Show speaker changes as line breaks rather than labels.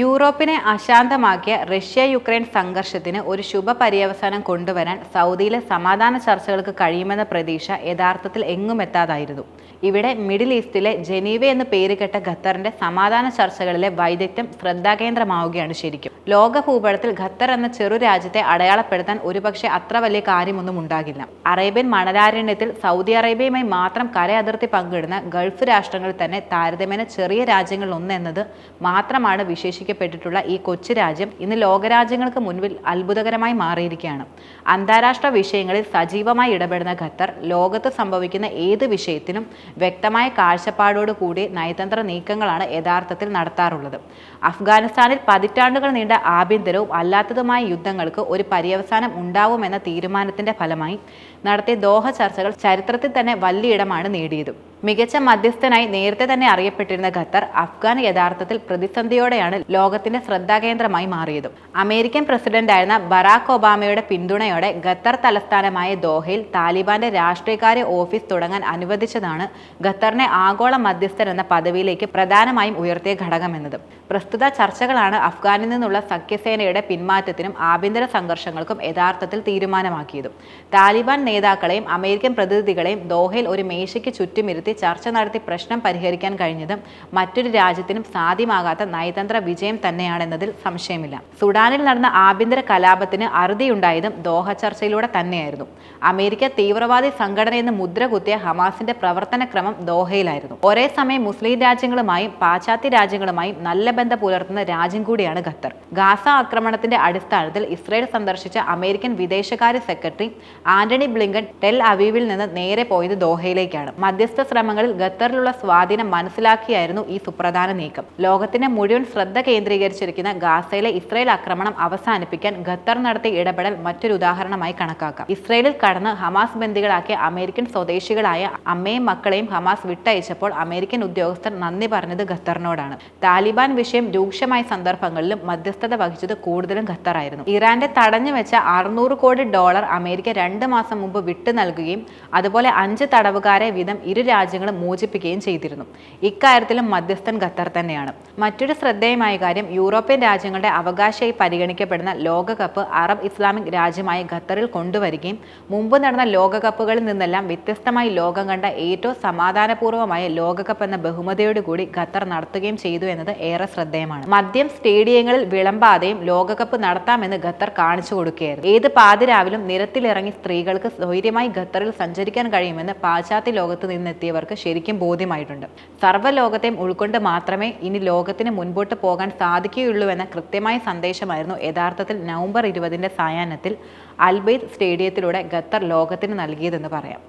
യൂറോപ്പിനെ അശാന്തമാക്കിയ Russia Ukraine സംഘർഷത്തിന് ഒരു ശുഭ പര്യവസാനം കൊണ്ടുവരാൻ സൗദിയിലെ സമാധാന ചർച്ചകൾക്ക് കഴിയുമെന്ന പ്രതീക്ഷ യഥാർത്ഥത്തിൽ എങ്ങും എത്താതായിരുന്നു. ഇവിടെ മിഡിൽ ഈസ്റ്റിലെ ജനീവ എന്ന് പേരുകെട്ട ഖത്തറിന്റെ സമാധാന ചർച്ചകളിലെ വൈദഗ്ധ്യം ശ്രദ്ധാകേന്ദ്രമാവുകയാണ് ശരിക്കും. ലോക ഭൂപടത്തിൽ ഖത്തർ എന്ന ചെറു രാജ്യത്തെ അടയാളപ്പെടുത്താൻ ഒരുപക്ഷെ അത്ര വലിയ കാര്യമൊന്നും ഉണ്ടാകില്ല. അറേബ്യൻ മണലാരണ്യത്തിൽ സൗദി അറേബ്യയുമായി മാത്രം കര അതിർത്തി പങ്കിടുന്ന ഗൾഫ് രാഷ്ട്രങ്ങളിൽ തന്നെ താരതമ്യേന ചെറിയ രാജ്യങ്ങളിൽ ഒന്ന് എന്നത് മാത്രമാണ് വിശേഷിക്കപ്പെട്ടിട്ടുള്ള ഈ കൊച്ചു രാജ്യം ഇന്ന് ലോകരാജ്യങ്ങൾക്ക് മുൻപിൽ അത്ഭുതകരമായി മാറിയിരിക്കുകയാണ്. അന്താരാഷ്ട്ര വിഷയങ്ങളിൽ സജീവമായി ഇടപെടുന്ന ഖത്തർ ലോകത്ത് സംഭവിക്കുന്ന ഏത് വിഷയത്തിനും വ്യക്തമായ കാഴ്ചപ്പാടോടുകൂടി നയതന്ത്ര നീക്കങ്ങളാണ് യഥാർത്ഥത്തിൽ നടത്താറുള്ളത്. അഫ്ഗാനിസ്ഥാനിൽ പതിറ്റാണ്ടുകൾ നീണ്ട ആഭ്യന്തരവും അല്ലാത്തതുമായ യുദ്ധങ്ങൾക്ക് ഒരു പര്യവസാനം ഉണ്ടാവുമെന്ന തീരുമാനത്തിന്റെ ഫലമായി നടത്തിയ ദോഹ ചർച്ചകൾ ചരിത്രത്തിൽ തന്നെ വലിയ ഇടമാണ് നേടിയത്. മികച്ച മധ്യസ്ഥനായി നേരത്തെ തന്നെ അറിയപ്പെട്ടിരുന്ന ഖത്തർ അഫ്ഗാൻ യഥാർത്ഥത്തിൽ പ്രതിസന്ധിയോടെയാണ് ലോകത്തിന്റെ ശ്രദ്ധാകേന്ദ്രമായി മാറിയത്. അമേരിക്കൻ പ്രസിഡന്റായിരുന്ന ബറാക്ക് ഒബാമയുടെ പിന്തുണയോടെ ഖത്തർ തലസ്ഥാനമായ ദോഹയിൽ താലിബാന്റെ രാഷ്ട്രീയകാര്യ ഓഫീസ് തുടങ്ങാൻ അനുവദിച്ചതാണ് ഖത്തറിനെ ആഗോള മധ്യസ്ഥൻ എന്ന പദവിയിലേക്ക് പ്രധാനമായും ഉയർത്തിയ ഘടകമെന്നത്. പ്രസ്തുത ചർച്ചകളാണ് അഫ്ഗാനിൽ നിന്നുള്ള സഖ്യസേനയുടെ പിന്മാറ്റത്തിനും ആഭ്യന്തര സംഘർഷങ്ങൾക്കും യഥാർത്ഥത്തിൽ തീരുമാനമാക്കിയതും. താലിബാൻ നേതാക്കളെയും അമേരിക്കൻ പ്രതിനിധികളെയും ദോഹയിൽ ഒരു മേശയ്ക്ക് ചുറ്റുമിരുത്തി ചർച്ച നടത്തി പ്രശ്നം പരിഹരിക്കാൻ കഴിഞ്ഞതും മറ്റൊരു രാജ്യത്തിനും സാധ്യമാകാത്ത നയതന്ത്ര വിജയം തന്നെയാണെന്നതിൽ സംശയമില്ല. സുഡാനിൽ നടന്ന ആഭ്യന്തര കലാപത്തിന് അറുതിയുണ്ടായതും ദോഹ ചർച്ചയിലൂടെ തന്നെയായിരുന്നു. അമേരിക്ക തീവ്രവാദി സംഘടനയെന്ന് മുദ്ര കുത്തിയ ഹമാസിന്റെ പ്രവർത്തന ക്രമം ദോഹയിലായിരുന്നു. ഒരേ സമയം മുസ്ലിം രാജ്യങ്ങളുമായും പാശ്ചാത്യ രാജ്യങ്ങളുമായും നല്ല ബന്ധം പുലർത്തുന്ന രാജ്യം കൂടിയാണ് ഖത്തർ. ഗാസ ആക്രമണത്തിന്റെ അടിസ്ഥാനത്തിൽ ഇസ്രയേൽ സന്ദർശിച്ച അമേരിക്കൻ വിദേശകാര്യ സെക്രട്ടറി ആന്റണി ബ്ലിങ്കൻ ടെൽ അവീവിൽ നിന്ന് നേരെ പോയത് ദോഹയിലേക്കാണ്. മധ്യസ്ഥ ശ്രമങ്ങളിൽ ഖത്തറിലുള്ള സ്വാധീനം മനസ്സിലാക്കിയായിരുന്നു ഈ സുപ്രധാന നീക്കം. ലോകത്തിന്റെ മുഴുവൻ ശ്രദ്ധ കേന്ദ്രീകരിച്ചിരിക്കുന്ന ഗാസയിലെ ഇസ്രയേൽ ആക്രമണം അവസാനിപ്പിക്കാൻ ഖത്തർ നടത്തിയ ഇടപെടൽ മറ്റൊരു ഉദാഹരണമായി കണക്കാക്കാം. ഇസ്രയേലിൽ കടന്ന് ഹമാസ് ബന്ദികളാക്കിയ അമേരിക്കൻ സ്വദേശികളായ അമ്മയും മക്കളെയും ഹമാസ് വിട്ടയച്ചപ്പോൾ അമേരിക്കൻ ഉദ്യോഗസ്ഥർ നന്ദി പറഞ്ഞത് ഖത്തറിനോടാണ്. താലിബാൻ വിഷയം രൂക്ഷമായ സന്ദർഭങ്ങളിലും മധ്യസ്ഥത വഹിച്ചത് കൂടുതലും ഖത്തറായിരുന്നു. ഇറാന്റെ തടഞ്ഞു വെച്ച അറുന്നൂറ് കോടി ഡോളർ അമേരിക്ക രണ്ട് മാസം മുമ്പ് വിട്ടു നൽകുകയും അതുപോലെ അഞ്ച് തടവുകാരെ വീതം ഇരു രാജ്യങ്ങളും മോചിപ്പിക്കുകയും ചെയ്തിരുന്നു. ഇക്കാര്യത്തിലും മധ്യസ്ഥൻ ഖത്തർ തന്നെയാണ്. മറ്റൊരു ശ്രദ്ധേയമായ കാര്യം യൂറോപ്യൻ രാജ്യങ്ങളുടെ അവകാശമായി പരിഗണിക്കപ്പെടുന്ന ലോകകപ്പ് അറബ് ഇസ്ലാമിക് രാജ്യമായ ഖത്തറിൽ കൊണ്ടുവരികയും മുമ്പ് നടന്ന ലോകകപ്പുകളിൽ നിന്നെല്ലാം വ്യത്യസ്തമായി ലോകം കണ്ട ഏറ്റവും സമാധാനപൂർവമായ ലോകകപ്പ് എന്ന ബഹുമതിയോടുകൂടി ഖത്തർ നടത്തുകയും ചെയ്തു എന്നത് ഏറെ ശ്രദ്ധേയമാണ്. മദ്യം സ്റ്റേഡിയങ്ങളിൽ വിളമ്പാതെയും ലോകകപ്പ് നടത്താമെന്ന് ഖത്തർ കാണിച്ചു കൊടുക്കുകയായിരുന്നു. ഏത് പാതിരാവിലും നിരത്തിലിറങ്ങി സ്ത്രീകൾക്ക് സ്വൈര്യമായി ഖത്തറിൽ സഞ്ചരിക്കാൻ കഴിയുമെന്ന് പാശ്ചാത്യ ലോകത്ത് നിന്നെത്തിയവർക്ക് ശരിക്കും ബോധ്യമായിട്ടുണ്ട്. സർവലോകത്തെയും ഉൾക്കൊണ്ട് മാത്രമേ ഇനി ലോകത്തിന് മുൻപോട്ട് പോകാൻ സാധിക്കുകയുള്ളൂ എന്ന കൃത്യമായ സന്ദേശമായിരുന്നു യഥാർത്ഥത്തിൽ നവംബർ ഇരുപതിന്റെ സായാഹ്നത്തിൽ അൽബൈദ് സ്റ്റേഡിയത്തിലൂടെ ഖത്തർ ലോകത്തിന് നൽകിയതെന്ന് പറയാം.